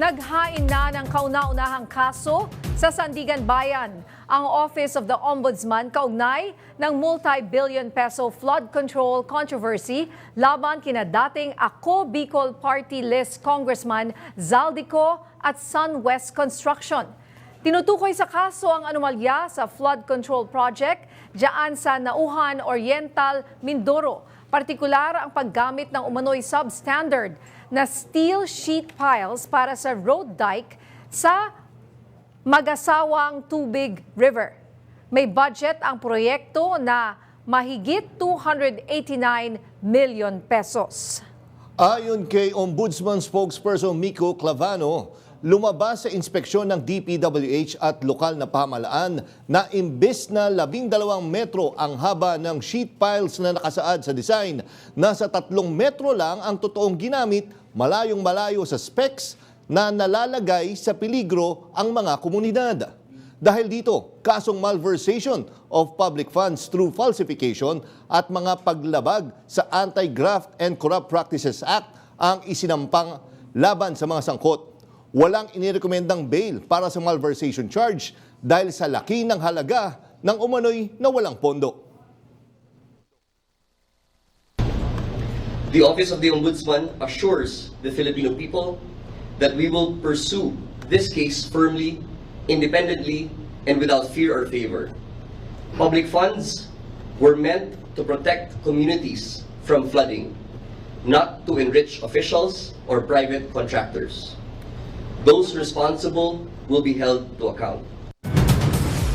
Naghain na ng kauna-unahang kaso sa Sandigan Bayan ang Office of the Ombudsman kaugnay ng multi-billion peso flood control controversy laban kina dating Ako Bicol Party List Congressman Zaldico at SunWest Construction. Tinutukoy sa kaso ang anomalya sa flood control project diyan sa Nauhan Oriental, Mindoro. Partikular ang paggamit ng umano'y substandard na steel sheet piles para sa road dike sa Magasawang Tubig River. May budget ang proyekto na mahigit 289 million pesos. Ayon kay Ombudsman spokesperson Miko Clavano, lumabas sa inspeksyon ng DPWH at lokal na pamahalaan na imbes na 12 metro ang haba ng sheet piles na nakasaad sa design, nasa 3 metro lang ang totoong ginamit malayong malayo sa specs na nalalagay sa peligro ang mga komunidad. Dahil dito, kasong malversation of public funds through falsification at mga paglabag sa Anti-Graft and Corrupt Practices Act ang isinampang laban sa mga sangkot. Walang inirekomendang bail para sa malversation charge dahil sa laki ng halaga ng umano'y na walang pondo. The Office of the Ombudsman assures the Filipino people that we will pursue this case firmly, independently, and without fear or favor. Public funds were meant to protect communities from flooding, not to enrich officials or private contractors. Those responsible will be held to account.